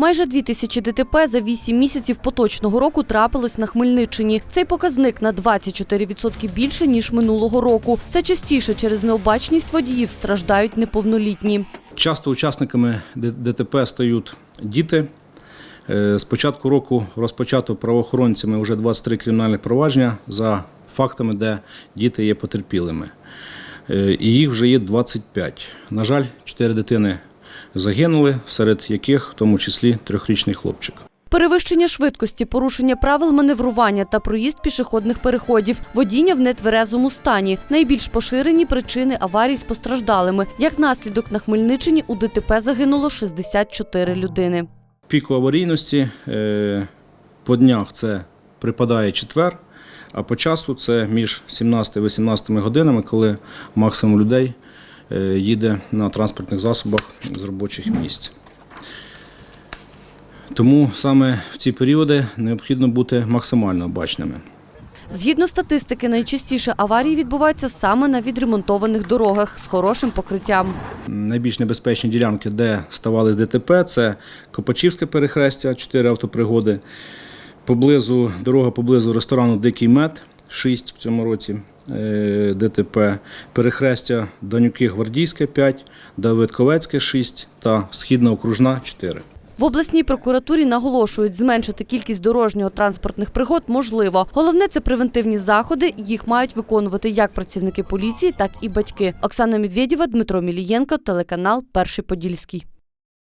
Майже дві тисячі ДТП за вісім місяців поточного року трапилось на Хмельниччині. Цей показник на 24% більше ніж минулого року. Все частіше через необачність водіїв страждають неповнолітні. Часто учасниками ДТП стають діти. Е, З початку року розпочато правоохоронцями вже 23 кримінальних провадження за фактами, де діти є потерпілими. Е, І їх вже є 25. На жаль, 4 дитини загинули, серед яких в тому числі трьохрічний хлопчик. Перевищення швидкості, порушення правил маневрування та проїзд пішохідних переходів, водіння в нетверезому стані найбільш поширені причини аварій з постраждалими. Як наслідок на Хмельниччині у ДТП загинуло 64 людини. Піку аварійності е, по днях це припадає четвер, а по часу це між 17 і 18 годинами, коли максимум людей їде на транспортних засобах з робочих місць. Тому саме в ці періоди необхідно бути максимально обачними. Згідно статистики, найчастіше аварії відбуваються саме на відремонтованих дорогах з хорошим покриттям. Найбільш небезпечні ділянки, де ставали з ДТП, це Копачівське перехрестя, 4 автопригоди. Поблизу, дорога поблизу ресторану Дикий мед, 6 в цьому році е, ДТП. Перехрестя Данюки Гвардійське 5, Давидковецьке 6 та Східна окружна 4. В обласній прокуратурі наголошують, зменшити кількість дорожнього транспортних пригод можливо. Головне це превентивні заходи. Їх мають виконувати як працівники поліції, так і батьки. Оксана Медведєва, Дмитро Мілієнко, телеканал Перший Подільський.